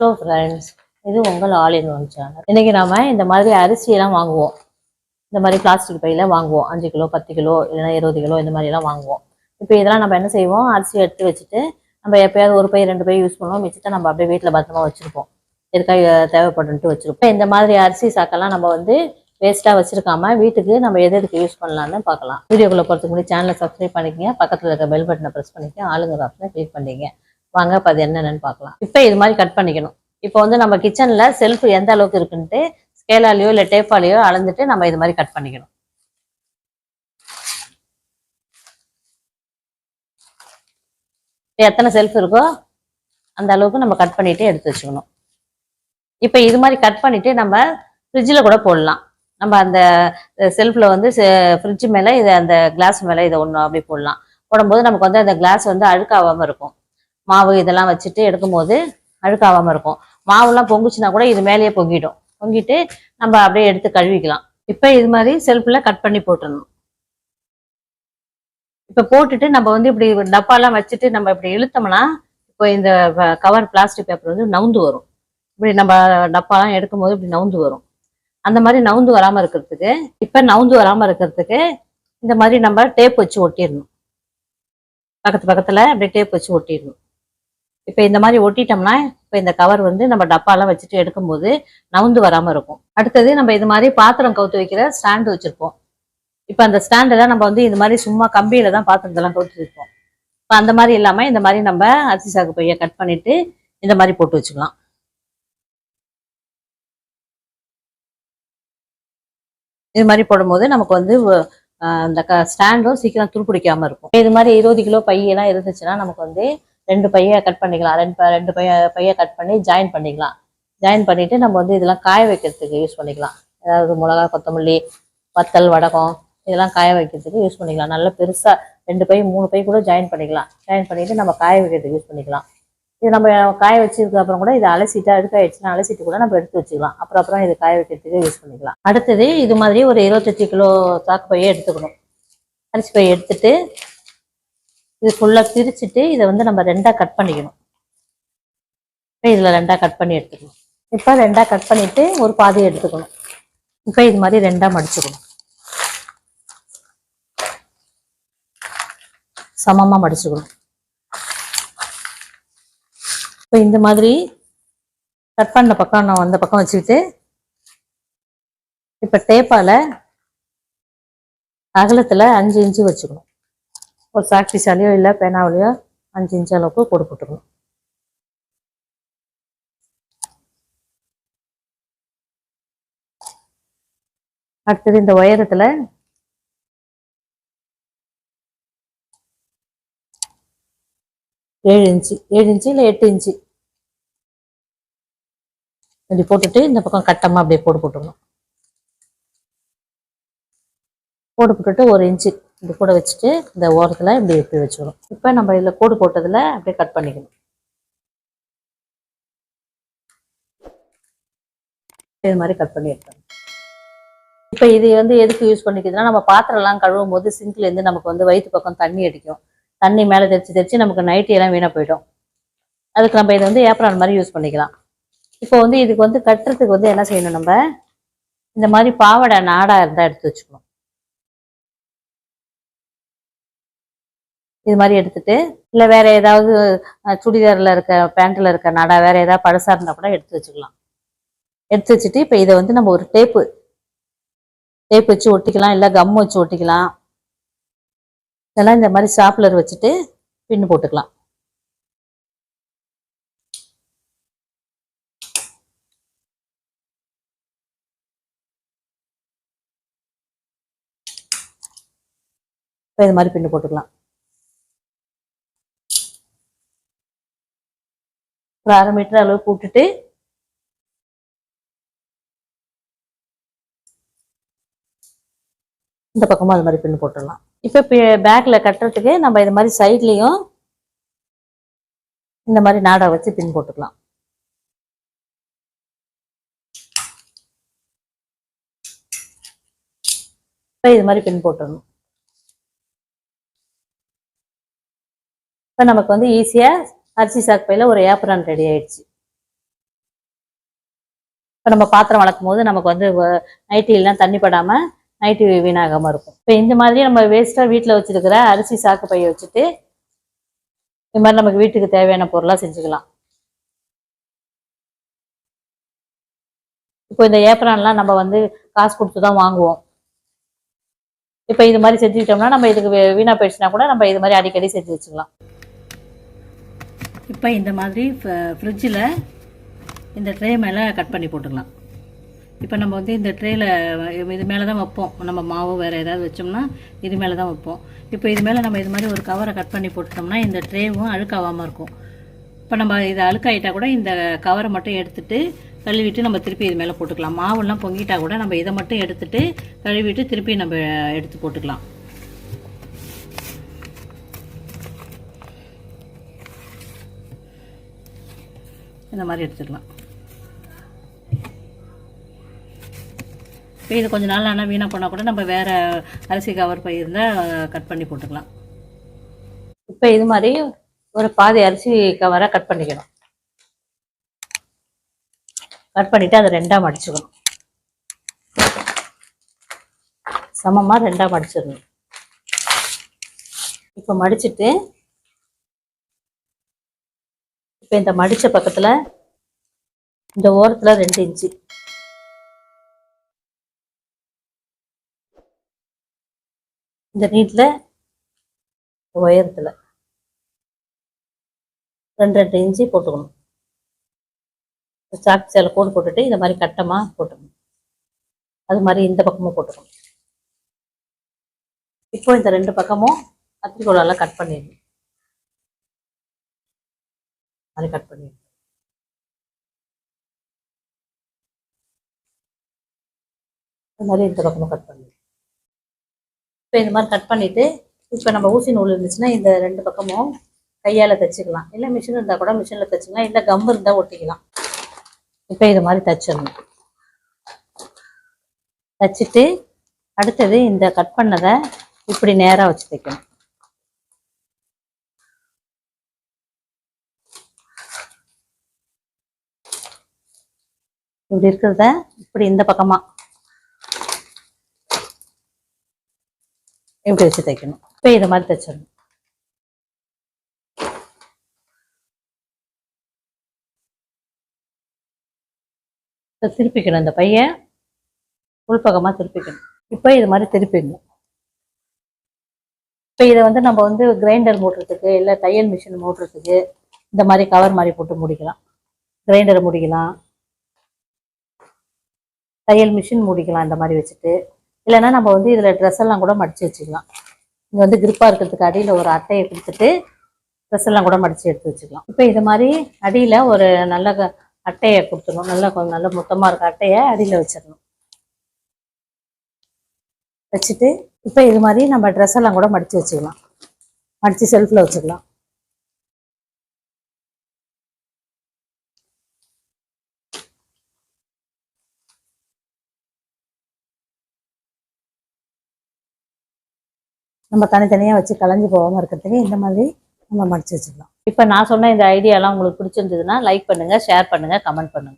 Hello friends இது உங்கள் all in one channel இன்னைக்கு நாம இந்த மாதிரி அரிசியெல்லாம் வாங்குவோம். இந்த மாதிரி பிளாஸ்டிக் பையில வாங்குவோம். அஞ்சு கிலோ பத்து கிலோ இல்லைன்னா இருபது கிலோ இந்த மாதிரி எல்லாம் வாங்குவோம். இப்போ இதெல்லாம் நம்ம என்ன செய்வோம்? அரிசி எடுத்து வச்சுட்டு நம்ம எப்பயாவது ஒரு பை ரெண்டு பை யூஸ் பண்ணுவோம். மிச்சத்தை நம்ம அப்படியே வீட்டில் பத்திரமா வச்சிருப்போம். எதுக்காக தேவைப்படுன்ட்டு வச்சிருப்போம். இந்த மாதிரி அரிசி சாக்கெல்லாம் நம்ம வந்து வேஸ்ட்டாக வச்சிருக்காம வீட்டுக்கு நம்ம எது எதுக்கு யூஸ் பண்ணலான்னு பார்க்கலாம். வீடியோக்குள்ளே போகிறதுக்கு முன்னாடி சேனலை சப்ஸ்கிரைப் பண்ணிக்கங்க. பக்கத்தில் இருக்க பெல் பட்டனை ப்ரெஸ் பண்ணிக்க ஆளுங்கிற ஆப்ஷனை கிளிக் பண்ணிங்க வாங்க இப்போ அது என்னென்னு பார்க்கலாம். இப்போ இது மாதிரி கட் பண்ணிக்கணும். இப்போ வந்து நம்ம கிச்சனில் செல்ஃப் எந்த அளவுக்கு இருக்குன்ட்டு ஸ்கேலாலேயோ இல்லை டேப்பாலேயோ அளந்துட்டு நம்ம இது மாதிரி கட் பண்ணிக்கணும். எத்தனை செல்ஃப் இருக்கோ அந்த அளவுக்கு நம்ம கட் பண்ணிட்டு எடுத்து வச்சுக்கணும். இப்போ இது மாதிரி கட் பண்ணிட்டு நம்ம ஃப்ரிட்ஜில் கூட போடலாம். நம்ம அந்த செல்ஃபில் வந்து ஃப்ரிட்ஜ் மேலே இதை அந்த கிளாஸ் மேலே இதை ஒன்று அப்படி போடலாம். போடும்போது நமக்கு வந்து அந்த கிளாஸ் வந்து அழுக்காகாமல் இருக்கும். மாவு இதெல்லாம் வச்சுட்டு எடுக்கும்போது அழுக்காகாமல் இருக்கும். மாவுலாம் பொங்குச்சுன்னா கூட இது மேலேயே பொங்கிடும். பொங்கிட்டு நம்ம அப்படியே எடுத்து கழுவிக்கலாம். இப்போ இது மாதிரி செல்ஃபில் கட் பண்ணி போட்டுடணும். இப்போ போட்டுட்டு நம்ம வந்து இப்படி டப்பாலாம் வச்சுட்டு நம்ம இப்படி இழுத்தோம்னா இப்போ இந்த கவர் பிளாஸ்டிக் பேப்பர் வந்து நவுந்து வரும். இப்படி நம்ம டப்பாலாம் எடுக்கும்போது இப்படி நவுந்து வரும். அந்த மாதிரி நவுந்து வராமல் இருக்கிறதுக்கு இப்போ நவுந்து வராமல் இருக்கிறதுக்கு இந்த மாதிரி நம்ம டேப் வச்சு ஒட்டிடணும். பக்கத்து பக்கத்தில் அப்படியே டேப் வச்சு ஒட்டிடணும். இப்போ இந்த மாதிரி ஒட்டிட்டோம்னா இப்போ இந்த கவர் வந்து நம்ம டப்பாலாம் வச்சுட்டு எடுக்கும்போது நவுந்து வராமல் இருக்கும். அடுத்தது நம்ம இது மாதிரி பாத்திரம் கவுத்து வைக்கிற ஸ்டாண்டு வச்சுருப்போம். இப்போ அந்த ஸ்டாண்டெல்லாம் நம்ம வந்து இது மாதிரி சும்மா கம்பியில தான் பாத்திரத்தெல்லாம் கவுத்து வைப்போம். இப்போ அந்த மாதிரி இல்லாமல் இந்த மாதிரி நம்ம அரிசி சாக்கு பையை கட் பண்ணிட்டு இந்த மாதிரி போட்டு வச்சுக்கலாம். இது மாதிரி போடும்போது நமக்கு வந்து அந்த க ஸ்டாண்டும் சீக்கிரம் துருப்பிடிக்காமல் இருக்கும். இது மாதிரி இருபது கிலோ பையெல்லாம் இருந்துச்சுன்னா நமக்கு வந்து ரெண்டு பைய கட் பண்ணிக்கலாம். ரெண்டு ப- ரெண்டு பைய பைய கட் பண்ணி ஜாயின் பண்ணிக்கலாம். ஜாயின் பண்ணிட்டு நம்ம வந்து இதெல்லாம் காய வைக்கிறதுக்கு யூஸ் பண்ணிக்கலாம். அதாவது மிளகா கொத்தமல்லி வத்தல் வடகம் இதெல்லாம் காய வைக்கிறதுக்கு யூஸ் பண்ணிக்கலாம். நல்லா பெருசா ரெண்டு பை மூணு பை கூட ஜாயின் பண்ணிக்கலாம். ஜாயின் பண்ணிட்டு நம்ம காய வைக்கிறதுக்கு யூஸ் பண்ணிக்கலாம். இது நம்ம காய வச்சதுக்கு அப்புறம் கூட இதை அலசிட்டு அழுக்காயிடுச்சுன்னா அலசிட்டு கூட நம்ம எடுத்து வச்சுக்கலாம். அப்புறம் அப்புறம் இதை காய வைக்கிறதுக்கு யூஸ் பண்ணிக்கலாம். அடுத்தது இது மாதிரி ஒரு இருபத்தெட்டு கிலோ சாக்கு பையை எடுத்துக்கணும். அரிசி பையை எடுத்துட்டு இது ஃபுல்லாக பிரிச்சுட்டு இதை வந்து நம்ம ரெண்டாக கட் பண்ணிக்கணும். இப்போ இதில் ரெண்டாக கட் பண்ணி எடுத்துக்கணும். இப்போ ரெண்டாக கட் பண்ணிட்டு ஒரு பாதி எடுத்துக்கணும். இப்போ இது மாதிரி ரெண்டாக மடிச்சுக்கணும். சமமாக மடிச்சுக்கணும். இப்போ இந்த மாதிரி கட் பண்ண பக்கம் நான் அந்த பக்கம் வச்சுக்கிட்டு இப்போ டேப்பால் அகலத்தில் அஞ்சு இன்ச்சு வச்சுக்கணும். ஒரு சாக்டிஸாலேயோ இல்லை பேனாவிலையோ அஞ்சு இன்ச் அளவுக்கு போட்டு போட்டுக்கணும். அடுத்தது இந்த உயரத்தில் ஏழு இன்ச்சு ஏழு இன்ச்சு இல்லை எட்டு இன்ச்சு. இப்படி போட்டுட்டு இந்த பக்கம் கட்டமாக அப்படியே போட்டு போட்டுக்கணும். போட்டு போட்டுட்டு ஒரு இன்ச்சு. இப்படி கூட வச்சுட்டு இந்த ஓரத்தில் இப்படி இப்படி வச்சுக்கணும் இப்போ நம்ம இதில் கூடு போட்டதில் அப்படியே கட் பண்ணிக்கணும். இது மாதிரி கட் பண்ணி எடுக்கணும். இப்போ இது வந்து எதுக்கு யூஸ் பண்ணிக்கிறதுனா நம்ம பாத்திரம்லாம் கழுவும் போது சிங்க்லேருந்து நமக்கு வந்து வயிற்று பக்கம் தண்ணி அடிக்கும். தண்ணி மேலே தெரிச்சு தெரிச்சு நமக்கு நைட்டி எல்லாம் வீணாக போயிடும். அதுக்கு நம்ம இதை வந்து ஏப்ரான் மாதிரி யூஸ் பண்ணிக்கலாம். இப்போ வந்து இதுக்கு வந்து கட்டுறதுக்கு வந்து என்ன செய்யணும் நம்ம? இந்த மாதிரி பாவாடை நாடாக இருந்தால் எடுத்து வச்சுக்கணும். இது மாதிரி எடுத்துட்டு இல்லை வேற ஏதாவது சுடிதாரில் இருக்க பேண்ட்டில் இருக்க நடா வேற ஏதாவது பழசாக இருந்தால் கூட எடுத்து வச்சுக்கலாம். எடுத்து வச்சுட்டு இப்போ இதை வந்து நம்ம ஒரு டேப்பு டேப் வச்சு ஒட்டிக்கலாம் இல்லை கம் வச்சு ஒட்டிக்கலாம். இதெல்லாம் இந்த மாதிரி ஸ்டாப்லர் வச்சுட்டு பின்னு போட்டுக்கலாம். இப்போ இது மாதிரி பின்னு போட்டுக்கலாம். ஒரு அரை மீட்டர் அளவு போட்டுட்டு இந்த பக்கமும் அது மாதிரி பின் போட்டுடலாம். இப்போ பேக்ல கட்டுறதுக்கு நம்ம இது மாதிரி சைட்லேயும் இந்த மாதிரி நாடா வச்சு பின் போட்டுக்கலாம். இப்போ இது மாதிரி பின் போட்டுடணும். இப்போ நமக்கு வந்து ஈஸியாக அரிசி சாக்கு பையில ஒரு ஏப்ரான் ரெடி ஆயிடுச்சு. இப்போ நம்ம பாத்திரம் வளர்க்கும் போது நமக்கு வந்து நைட்டிலாம் தண்ணி படாமல் நைட்டி வீணாகாமல் இருக்கும். இப்போ இந்த மாதிரி நம்ம வேஸ்ட்டாக வீட்டில் வச்சுருக்கிற அரிசி சாக்கு பைய வச்சுட்டு இந்த மாதிரி நமக்கு வீட்டுக்கு தேவையான பொருளாக செஞ்சுக்கலாம். இப்போ இந்த ஏப்ரான்லாம் நம்ம வந்து காசு கொடுத்து தான் வாங்குவோம். இப்போ இது மாதிரி செஞ்சுக்கிட்டோம்னா நம்ம இதுக்கு வீணாக வீணா போயிடுச்சுனா கூட நம்ம இது மாதிரி அடிக்கடி செஞ்சு வச்சுக்கலாம். இப்போ இந்த மாதிரி ஃப்ரிட்ஜில் இந்த ட்ரே மேலே கட் பண்ணி போட்டுக்கலாம். இப்போ நம்ம வந்து இந்த ட்ரேயில் இது மேலே தான் வைப்போம். நம்ம மாவு வேறு ஏதாவது வச்சோம்னா இது மேலே தான் வைப்போம். இப்போ இது மேலே நம்ம இது மாதிரி ஒரு கவரை கட் பண்ணி போட்டுட்டோம்னா இந்த ட்ரேவும் அழுக்காகாமல் இருக்கும். இப்போ நம்ம இது அழுக்காயிட்டா கூட இந்த கவரை மட்டும் எடுத்துட்டு கழுவிட்டு நம்ம திருப்பி இது மேலே போட்டுக்கலாம். மாவுலாம் பொங்கிட்டா கூட நம்ம இதை மட்டும் எடுத்துட்டு கழுவிட்டு திருப்பி நம்ம எடுத்து போட்டுக்கலாம். இந்த மாதிரி எடுத்துக்கலாம். இப்போ இது கொஞ்ச நாள் ஆனால் வீணாக போனால் கூட நம்ம வேற அரிசி கவர் பயிருந்தால் கட் பண்ணி போட்டுக்கலாம். இப்போ இது மாதிரி ஒரு பாதி அரிசி கவரை கட் பண்ணிக்கணும். கட் பண்ணிட்டு அதை ரெண்டாக மடிச்சுக்கணும். சமமாக ரெண்டாக மடிச்சிடணும். இப்போ மடிச்சிட்டு இப்போ இந்த மடிச்ச பக்கத்தில் இந்த ஓரத்தில் ரெண்டு இன்ச்சு. இந்த நீட்டில் உயரத்தில் ரெண்டு ரெண்டு இன்ச்சு போட்டுக்கணும். சாக்கு சேலை கோடு போட்டுட்டு இந்த மாதிரி கட்டமாக போட்டுக்கணும். அது மாதிரி இந்த பக்கமும் போட்டுக்கணும். இப்போ இந்த ரெண்டு பக்கமும் கத்திரிக்கோலால் கட் பண்ணிடணும். அதை கட் பண்ணிடணும் அது மாதிரி இந்த பக்கமும் கட் பண்ணிடணும் இப்போ இந்த மாதிரி கட் பண்ணிட்டு இப்போ நம்ம ஊசி நூல் இருந்துச்சுன்னா இந்த ரெண்டு பக்கமும் கையால் தைச்சிக்கலாம். இல்லை மிஷின் இருந்தால் கூட மிஷினில் தைச்சிக்கலாம். இல்லை கம் இருந்தால் ஒட்டிக்கலாம். இப்போ இது மாதிரி தைச்சிடணும். தைச்சிட்டு அடுத்தது இந்த கட் பண்ணதை இப்படி நேராக வச்சு தைக்கணும். இப்படி இருக்கிறத இப்படி இந்த பக்கமா இப்படி வச்சு தைக்கணும். இப்போ இது மாதிரி தைச்சிடணும். திருப்பிக்கணும் இந்த பைய. உள்பக்கமாக திருப்பிக்கணும். இப்போ இது மாதிரி திருப்பிடணும். இப்போ இதை வந்து நம்ம வந்து கிரைண்டர் மூட்டுறதுக்கு இல்லை தையல் மிஷின் மூட்டுறதுக்கு இந்த மாதிரி கவர் மாதிரி போட்டு முடிக்கலாம். கிரைண்டர் முடிக்கலாம். தையல் மிஷின் மூடிக்கலாம் இந்த மாதிரி வச்சுட்டு. இல்லைன்னா நம்ம வந்து இதில் ட்ரெஸ் எல்லாம் கூட மடித்து வச்சுக்கலாம். இங்கே வந்து கிரிப்பாக இருக்கிறதுக்கு அடியில் ஒரு அட்டையை கொடுத்துட்டு ட்ரெஸ் எல்லாம் கூட மடித்து எடுத்து வச்சுக்கலாம். இப்போ இது மாதிரி அடியில் ஒரு நல்ல க- அட்டையை கொடுத்துடணும். நல்லா கொஞ்சம் நல்ல மொத்தமாக இருக்க அட்டையை அடியில் வச்சிடணும். வச்சுட்டு இப்போ இது மாதிரி நம்ம ட்ரெஸ் எல்லாம் கூட மடித்து வச்சுக்கலாம். மடித்து செல்ஃபில் வச்சுக்கலாம். நம்ம தனித்தனியாக வச்சு கலைஞ்சு போகாமல் இருக்கிறதுக்கு இந்த மாதிரி நம்ம மடிச்சு வச்சுக்கலாம். இப்போ நான் சொன்ன இந்த ஐடியாலாம் உங்களுக்கு பிடிச்சிருந்ததுன்னா லைக் பண்ணுங்கள் ஷேர் பண்ணுங்கள் கமெண்ட் பண்ணுங்கள்